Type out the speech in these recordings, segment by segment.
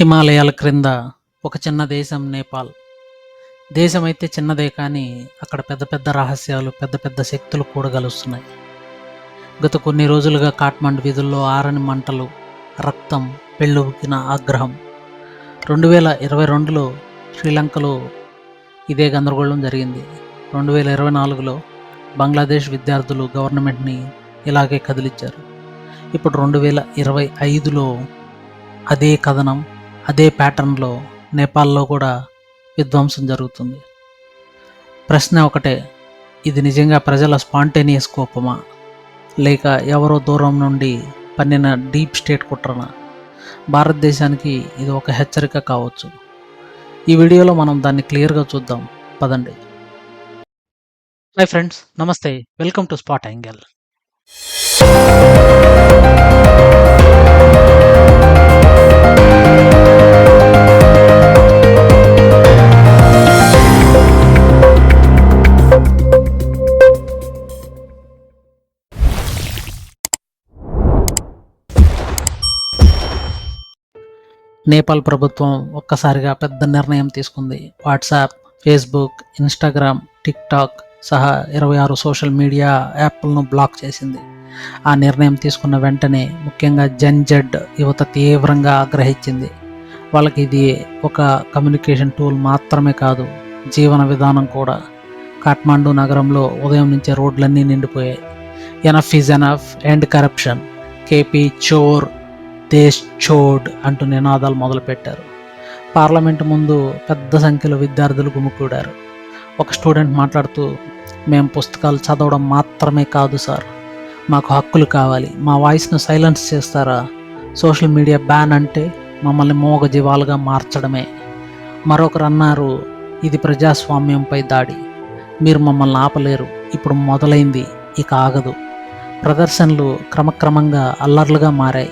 హిమాలయాల క్రింద ఒక చిన్న దేశం నేపాల్. దేశం అయితే చిన్నదే కానీ అక్కడ పెద్ద పెద్ద రహస్యాలు పెద్ద పెద్ద శక్తులు కూడగలుస్తున్నాయి గత కొన్ని రోజులుగా కాట్మండ్ వీధుల్లో ఆరని మంటలు రక్తం పెళ్ళుకిన ఆగ్రహం. రెండు వేల ఇరవై రెండులో శ్రీలంకలో ఇదే గందరగోళం జరిగింది. రెండు వేల ఇరవై నాలుగులో బంగ్లాదేశ్ విద్యార్థులు గవర్నమెంట్ని ఇలాగే కదిలించారు. ఇప్పుడు రెండు వేల ఇరవై ఐదులో అదే కథనం అదే ప్యాటర్న్లో నేపాల్లో కూడా విధ్వంసం జరుగుతుంది. ప్రశ్న ఒకటే ఇది నిజంగా ప్రజల స్పాంటేనియస్ కోపమా? లేక ఎవరో దూరం నుండి పన్నిన డీప్ స్టేట్ కుట్రన? భారతదేశానికి ఇది ఒక హెచ్చరిక కావచ్చు. ఈ వీడియోలో మనం దాన్ని క్లియర్గా చూద్దాం. పదండి. హాయ్ ఫ్రెండ్స్ నమస్తే. Welcome to spot angle. Nepal ప్రభుత్వం ఒక్కసారిగా పెద్ద నిర్ణయం తీసుకుంది. వాట్సాప్ ఫేస్బుక్ ఇన్స్టాగ్రామ్ టిక్టాక్ సహా ఇరవై ఆరు సోషల్ మీడియా యాప్లను బ్లాక్ చేసింది. ఆ నిర్ణయం తీసుకున్న వెంటనే ముఖ్యంగా జన్ జెడ్ యువత తీవ్రంగా ఆగ్రహించింది. వాళ్ళకి ఇది ఒక కమ్యూనికేషన్ టూల్ మాత్రమే కాదు జీవన విధానం కూడా. కాఠ్మాండు నగరంలో ఉదయం నుంచే రోడ్లన్నీ నిండిపోయాయి. Enough is enough and corruption K చోర్ దేశ్ చోడ్ అంటూ నినాదాలు మొదలుపెట్టారు. పార్లమెంటు ముందు పెద్ద సంఖ్యలో విద్యార్థులు గుమికూడారు. ఒక స్టూడెంట్ మాట్లాడుతూ మేము పుస్తకాలు చదవడం మాత్రమే కాదు సార్. మాకు హక్కులు కావాలి. మా వాయిస్ను సైలెన్స్ చేస్తారా? సోషల్ మీడియా బ్యాన్ అంటే మమ్మల్ని మోగ జీవాలుగా మార్చడమే. మరొకరు అన్నారు ఇది ప్రజాస్వామ్యంపై దాడి. మీరు మమ్మల్ని ఆపలేరు. ఇప్పుడు మొదలైంది. ఇక ఆగదు. ప్రదర్శనలు క్రమక్రమంగా అల్లర్లుగా మారాయి.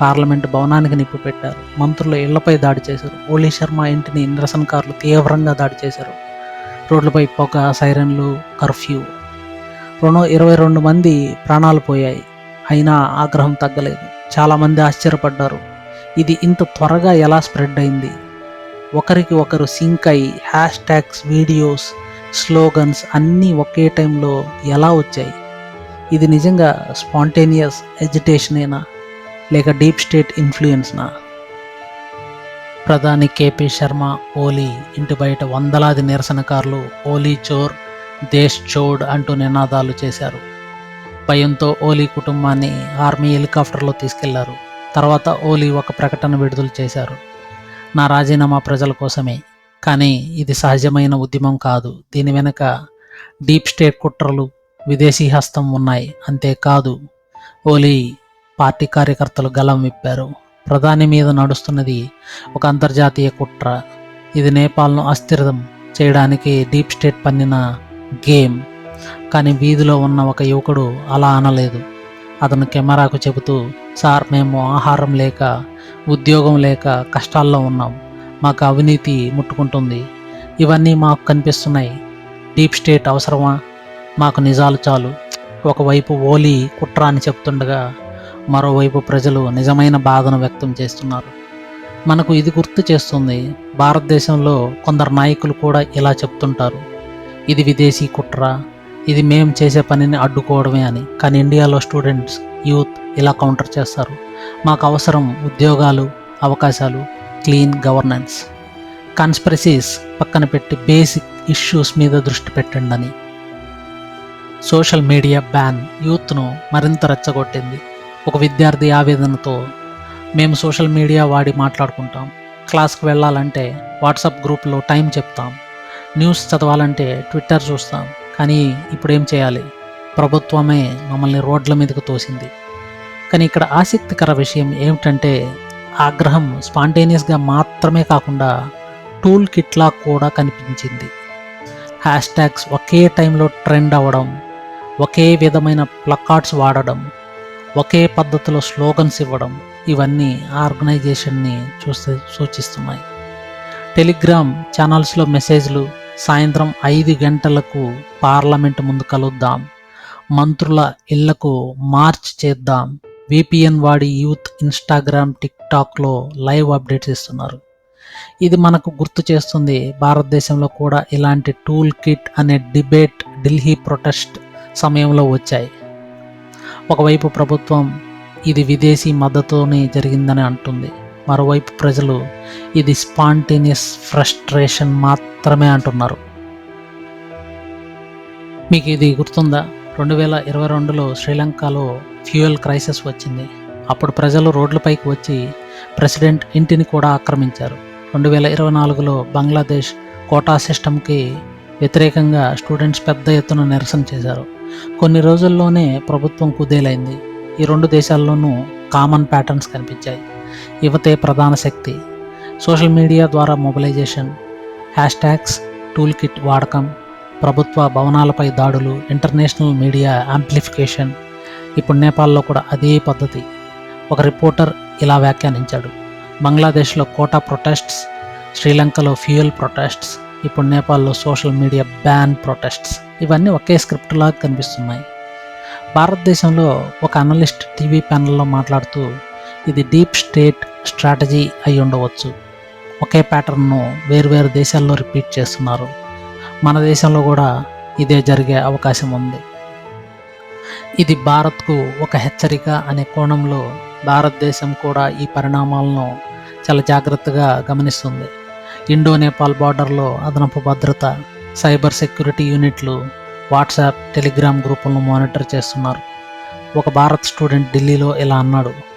పార్లమెంట్ భవనానికి నిప్పు పెట్టారు. మంత్రుల ఇళ్ళపై దాడి చేశారు. ఓలీ శర్మ ఇంటిని నిరసనకారులు తీవ్రంగా దాడి చేశారు. రోడ్లపై పొగ సైరన్లు కర్ఫ్యూ. రెండు ఇరవై రెండు మంది ప్రాణాలు పోయాయి. అయినా ఆగ్రహం తగ్గలేదు. చాలామంది ఆశ్చర్యపడ్డారు. ఇది ఇంత త్వరగా ఎలా స్ప్రెడ్ అయింది? ఒకరికి ఒకరు సింక్ అయి హ్యాష్ ట్యాగ్స్ వీడియోస్ స్లోగన్స్ అన్నీ ఒకే టైంలో ఎలా వచ్చాయి? ఇది నిజంగా స్పాంటేనియస్ ఎజిటేషనేనా లేక డీప్ స్టేట్ ఇన్ఫ్లుయెన్స్నా ప్రధాని కేపీ శర్మ ఓలీ ఇంటి బయట వందలాది నిరసనకారులు ఓలీ చోర్ దేశ్ చోడ్ అంటూ నినాదాలు చేశారు. భయంతో ఓలీ కుటుంబాన్ని ఆర్మీ హెలికాప్టర్లో తీసుకెళ్ళారు. తర్వాత ఓలీ ఒక ప్రకటన విడుదల చేశారు. నా రాజీనామా ప్రజల కోసమే. కానీ ఇది సహజమైన ఉద్యమం కాదు. దీని వెనుక డీప్ స్టేట్ కుట్రలు విదేశీ హస్తం ఉన్నాయి. అంతేకాదు ఓలీ పార్టీ కార్యకర్తలు గలం విప్పారు. ప్రధాని మీద నడుస్తున్నది ఒక అంతర్జాతీయ కుట్ర. ఇది నేపాల్ను అస్థిరం చేయడానికి డీప్ స్టేట్ పన్నిన గేమ్. కానీ వీధిలో ఉన్న ఒక యువకుడు అలా అనలేదు. అతను కెమెరాకు చెబుతూ సార్ మేము ఆహారం లేక ఉద్యోగం లేక కష్టాల్లో ఉన్నాం. మాకు అవినీతి ముట్టుకుంటుంది. ఇవన్నీ మాకు కనిపిస్తున్నాయి. డీప్ స్టేట్ అవసరమా? మాకు నిజాలు చాలు. ఒకవైపు ఓలీ కుట్ర అని చెప్తుండగా మరోవైపు ప్రజలు నిజమైన బాధను వ్యక్తం చేస్తున్నారు. మనకు ఇది గుర్తు చేస్తుంది భారతదేశంలో కొందరు నాయకులు కూడా ఇలా చెప్తుంటారు. ఇది విదేశీ కుట్ర ఇది మేము చేసే పనిని అడ్డుకోవడమే అని. కానీ ఇండియాలో స్టూడెంట్స్ యూత్ ఇలా కౌంటర్ చేస్తారు. మాకు అవసరం ఉద్యోగాలు అవకాశాలు క్లీన్ గవర్నెన్స్. కాన్స్పరసీస్ పక్కన పెట్టి బేసిక్ ఇష్యూస్ మీద దృష్టి పెట్టండి అని. సోషల్ మీడియా బ్యాన్ యూత్ను మరింత రెచ్చగొట్టింది. ఒక విద్యార్థి ఆవేదనతో మేము సోషల్ మీడియా వాడి మాట్లాడుకుంటాం. క్లాస్కి వెళ్ళాలంటే వాట్సాప్ గ్రూప్లో టైం చెప్తాం. న్యూస్ చదవాలంటే ట్విట్టర్ చూస్తాం. కానీ ఇప్పుడేం చేయాలి? ప్రభుత్వమే మమ్మల్ని రోడ్ల మీదకు తోసింది. కానీ ఇక్కడ ఆసక్తికర విషయం ఏమిటంటే ఆగ్రహం స్పాంటేనియస్గా మాత్రమే కాకుండా టూల్ కిట్లా కూడా కనిపించింది. హ్యాష్ ట్యాగ్స్ ఒకే టైంలో ట్రెండ్ అవ్వడం ఒకే విధమైన ప్లకార్డ్స్ వాడడం ఒకే పద్ధతిలో స్లోగన్స్ ఇవ్వడం ఇవన్నీ ఆర్గనైజేషన్ని చూస్తే సూచిస్తున్నాయి. టెలిగ్రామ్ ఛానల్స్లో మెసేజ్లు సాయంత్రం ఐదు గంటలకు పార్లమెంట్ ముందు కలుద్దాం. మంత్రుల ఇళ్ళకు మార్చ్ చేద్దాం. విపిఎన్ వాడి యూత్ ఇన్స్టాగ్రామ్ టిక్టాక్లో లైవ్ అప్డేట్స్ ఇస్తున్నారు. ఇది మనకు గుర్తు చేస్తుంది భారతదేశంలో కూడా ఇలాంటి టూల్ కిట్ అనే డిబేట్ ఢిల్లీ ప్రొటెస్ట్ సమయంలో వచ్చాయి. ఒకవైపు ప్రభుత్వం ఇది విదేశీ మద్దతుని జరిగిందని అంటుంది. మరోవైపు ప్రజలు ఇది స్పాంటేనియస్ ఫ్రస్ట్రేషన్ మాత్రమే అంటున్నారు. మీకు ఇది గుర్తుందా? రెండు వేల ఇరవై రెండులో శ్రీలంకలో ఫ్యూయల్ క్రైసిస్ వచ్చింది. అప్పుడు ప్రజలు రోడ్లపైకి వచ్చి ప్రెసిడెంట్ ఇంటిని కూడా ఆక్రమించారు. రెండు వేల ఇరవై నాలుగులో బంగ్లాదేశ్ కోటా సిస్టమ్కి వ్యతిరేకంగా స్టూడెంట్స్ పెద్ద ఎత్తున నిరసన చేశారు. కొన్ని రోజుల్లోనే ప్రభుత్వం కుదేలైంది. ఈ రెండు దేశాల్లోనూ కామన్ ప్యాటర్న్స్ కనిపించాయి. యువతే ప్రధాన శక్తి. సోషల్ మీడియా ద్వారా mobilisation hashtags tool kit వాడకం ప్రభుత్వ భవనాలపై దాడులు ఇంటర్నేషనల్ మీడియా యాంప్లిఫికేషన్. ఇప్పుడు నేపాల్లో కూడా అదే పద్ధతి. ఒక రిపోర్టర్ ఇలా వ్యాఖ్యానించాడు. బంగ్లాదేశ్లో కోటా ప్రొటెస్ట్స్ శ్రీలంకలో ఫ్యూయల్ ప్రొటెస్ట్స్ ఇప్పుడు నేపాల్లో సోషల్ మీడియా బ్యాన్ ప్రొటెస్ట్స్. ఇవన్నీ ఒకే స్క్రిప్ట్ లాగా కనిపిస్తున్నాయి. భారతదేశంలో ఒక అనలిస్ట్ టీవీ ప్యానల్లో మాట్లాడుతూ ఇది డీప్ స్టేట్ స్ట్రాటజీ అయి ఉండవచ్చు. ఒకే ప్యాటర్న్ను వేరువేరు దేశాల్లో రిపీట్ చేస్తున్నారు. మన దేశంలో కూడా ఇదే జరిగే అవకాశం ఉంది. ఇది భారత్కు ఒక హెచ్చరిక అనే కోణంలో భారతదేశం కూడా ఈ పరిణామాలను చాలా జాగ్రత్తగా గమనిస్తుంది. ఇండో నేపాల్ బార్డర్లో అదనపు భద్రత సైబర్ సెక్యూరిటీ యూనిట్లు వాట్సాప్ టెలిగ్రామ్ గ్రూపులను మానిటర్ చేస్తున్నారు. ఒక భారత్ స్టూడెంట్ ఢిల్లీలో ఇలా అన్నాడు.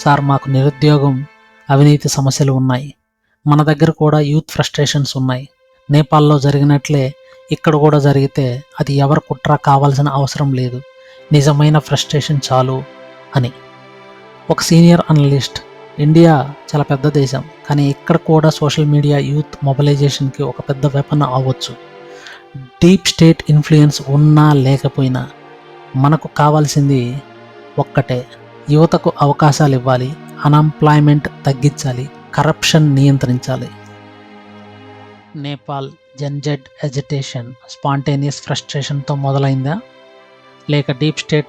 సార్ మాకు నిరుద్యోగం అవినీతి సమస్యలు ఉన్నాయి. మన దగ్గర కూడా యూత్ ఫ్రస్ట్రేషన్స్ ఉన్నాయి. నేపాల్లో జరిగినట్లే ఇక్కడ కూడా జరిగితే అది ఎవరు కుట్ర కావాల్సిన అవసరం లేదు. నిజమైన ఫ్రస్ట్రేషన్ చాలు అని. ఒక సీనియర్ అనలిస్ట్ ఇండియా చాలా పెద్ద దేశం కానీ ఇక్కడ కూడా సోషల్ మీడియా యూత్ మొబిలైజేషన్కి ఒక పెద్ద వెపన్ అవ్వచ్చు. డీప్ స్టేట్ ఇన్ఫ్లుయెన్స్ ఉన్నా లేకపోయినా మనకు కావాల్సింది ఒక్కటే యువతకు అవకాశాలు ఇవ్వాలి అన్ఎంప్లాయ్మెంట్ తగ్గించాలి కరప్షన్ నియంత్రించాలి. Nepal gen Z agitation spontaneous ఫ్రస్ట్రేషన్తో మొదలైందా? లేక డీప్ స్టేట్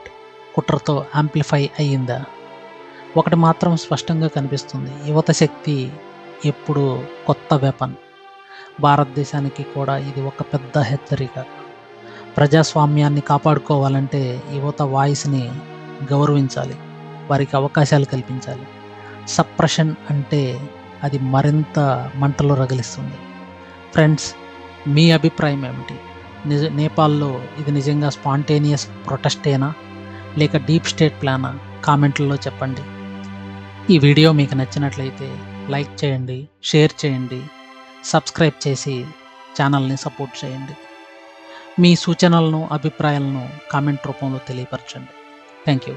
కుట్రతో యాంప్లిఫై అయ్యిందా? ఒకటి మాత్రం స్పష్టంగా కనిపిస్తుంది యువత శక్తి ఎప్పుడు కొత్త వెపన్ భారతదేశానికి కూడా ఇది ఒక పెద్ద హెచ్చరిక. ప్రజాస్వామ్యాన్ని కాపాడుకోవాలంటే యువత వాయిస్ని గౌరవించాలి. వారికి అవకాశాలు కల్పించాలి. సప్రెషన్ అంటే అది మరింత మంటలో రగిలిస్తుంది. ఫ్రెండ్స్ మీ అభిప్రాయం ఏమిటి? నిజ నేపాల్లో ఇది నిజంగా స్పాంటేనియస్ ప్రొటెస్టేనా లేక డీప్ స్టేట్ ప్లానా? కామెంట్లలో చెప్పండి. ఈ వీడియో మీకు నచ్చినట్లయితే లైక్ చేయండి షేర్ చేయండి సబ్స్క్రైబ్ చేసి ఛానల్ని సపోర్ట్ చేయండి. మీ సూచనలను అభిప్రాయాలను కామెంట్ రూపంలో తెలియపరచండి. Thank you